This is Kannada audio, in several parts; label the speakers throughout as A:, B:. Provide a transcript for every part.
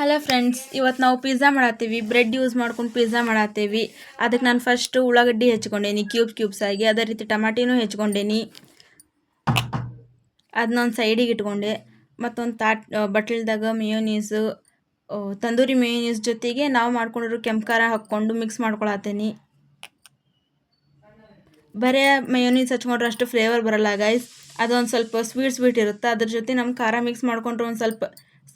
A: ಹಲೋ ಫ್ರೆಂಡ್ಸ್ ಇವತ್ತು ನಾವು ಪಿಜ್ಜಾ ಮಾಡತ್ತೀವಿ ಬ್ರೆಡ್ ಯೂಸ್ ಮಾಡ್ಕೊಂಡು ಪಿಜ್ಜಾ ಮಾಡತ್ತೀವಿ ಅದಕ್ಕೆ ನಾನು ಫಸ್ಟ್ ಉಳ್ಳಾಗಡ್ಡಿ ಹೆಚ್ಕೊಂಡೇನಿ ಕ್ಯೂಬ್ ಕ್ಯೂಬ್ಸ್ ಆಗಿ. ಅದೇ ರೀತಿ ಟಮಾಟಿನೂ ಹೆಚ್ಕೊಂಡೇನಿ. ಅದನ್ನೊಂದು ಸೈಡಿಗೆ ಇಟ್ಕೊಂಡೆ. ಮತ್ತೊಂದು ತಾಟ್ ಬಟ್ಲ್ದಾಗ ಮಿಯೋನೀಸು ತಂದೂರಿ ಮಿಯೋನೀಸ್ ಜೊತೆಗೆ ನಾವು ಮಾಡ್ಕೊಂಡಿರೋ ಕೆಂಪು ಖಾರ ಹಾಕ್ಕೊಂಡು ಮಿಕ್ಸ್ ಮಾಡ್ಕೊಳತ್ತೀನಿ ಬರೇ ಮಯೋನೀಸ್ ಹಚ್ಕೊಂಡ್ರೆ ಅಷ್ಟು ಫ್ಲೇವರ್ ಬರಲ್ಲ ಗೈಸ್ ಅದೊಂದು ಸ್ವಲ್ಪ ಸ್ವೀಟ್ ಸ್ವೀಟ್ ಇರುತ್ತೆ? ಅದ್ರ ಜೊತೆ ನಮ್ಮ ಖಾರ ಮಿಕ್ಸ್ ಮಾಡ್ಕೊಂಡ್ರೆ ಒಂದು ಸ್ವಲ್ಪ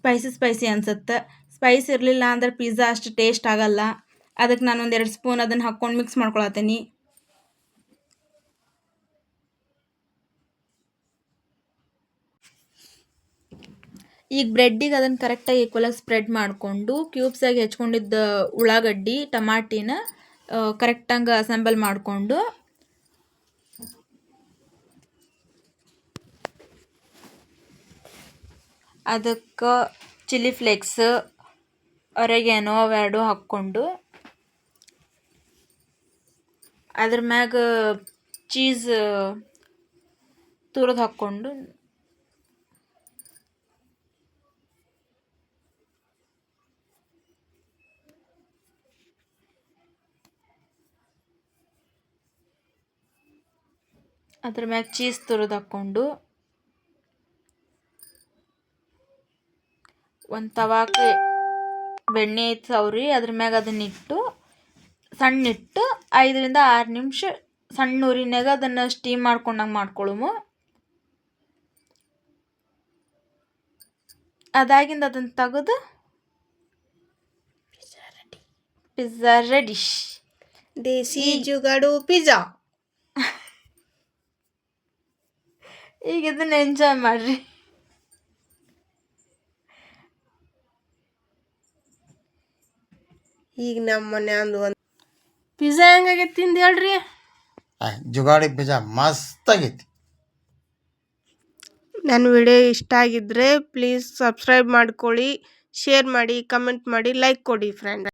A: ಸ್ಪೈಸಿ ಸ್ಪೈಸಿ ಅನ್ಸುತ್ತೆ. ಸ್ಪೈಸ್ ಇರಲಿಲ್ಲ ಅಂದರೆ ಪಿಜ್ಜಾ ಅಷ್ಟು ಟೇಸ್ಟ್ ಆಗೋಲ್ಲ. ಅದಕ್ಕೆ ನಾನು ಒಂದು ಎರಡು ಸ್ಪೂನ್ ಅದನ್ನು ಹಾಕ್ಕೊಂಡು ಮಿಕ್ಸ್ ಮಾಡ್ಕೊಳತ್ತೀನಿ. ಈಗ ಬ್ರೆಡ್ಡಿಗೆ ಅದನ್ನು ಕರೆಕ್ಟಾಗಿ ಈಕ್ವಲಾಗಿ ಸ್ಪ್ರೆಡ್ ಮಾಡಿಕೊಂಡು ಕ್ಯೂಬ್ಸಾಗಿ ಹೆಚ್ಕೊಂಡಿದ್ದ ಉಳ್ಳಾಗಡ್ಡಿ, ಟಮಾಟಿನ ಕರೆಕ್ಟಾಗಿ ಅಸೆಂಬಲ್ ಮಾಡಿಕೊಂಡು ಅದಕ್ಕೆ ಚಿಲ್ಲಿ ಫ್ಲೇಕ್ಸ್, ಒರೆಗೇನೋ ಅವೆರಡು ಹಾಕ್ಕೊಂಡು ಅದ್ರ ಮ್ಯಾಗ ಚೀಸ್ ತುರಿದು ಹಾಕ್ಕೊಂಡು ಅದ್ರ ಮ್ಯಾಗ ಚೀಸ್ ತುರಿದು ಹಾಕ್ಕೊಂಡು ಒಂದು ತವಾಕ್ಕೆ ಬೆಣ್ಣೆ ಸವರಿ ಅದ್ರ ಮ್ಯಾಗ ಅದನ್ನಿಟ್ಟು ಸಣ್ಣಿಟ್ಟು ಐದರಿಂದ ಆರು ನಿಮಿಷ ಸಣ್ಣ ಊರಿನಾಗ ಅದನ್ನು ಸ್ಟೀಮ್ ಮಾಡ್ಕೊಂಡಂಗೆ ಮಾಡ್ಕೊಳ್ಳುಮು ಅದಾಗಿಂದ ಅದನ್ನು ತೆಗೆದು pizza ready
B: desi jugaad pizza
A: ಈಗ ಇದನ್ನ ಎಂಜಾಯ್ ಮಾಡ್ರಿ.
B: ಈಗ ನಮ್ಮ ಮನ್ಯಾಂದು ಒಂದು
A: ಪಿಜ್ಜಾ ಹೆಂಗಾಗೈತಿ ತಿಂದು ಹೇಳ್ರಿ?
C: ಜುಗಾಡಿ ಪಿಜ್ಜಾ ಮಸ್ತ್ ಆಗೈತಿ.
B: ನನ್ನ ವಿಡಿಯೋ ಇಷ್ಟ ಆಗಿದ್ರೆ ಪ್ಲೀಸ್ ಸಬ್ಸ್ಕ್ರೈಬ್ ಮಾಡ್ಕೊಳ್ಳಿ ಶೇರ್ ಮಾಡಿ ಕಮೆಂಟ್ ಮಾಡಿ ಲೈಕ್ ಕೊಡಿ ಫ್ರೆಂಡ್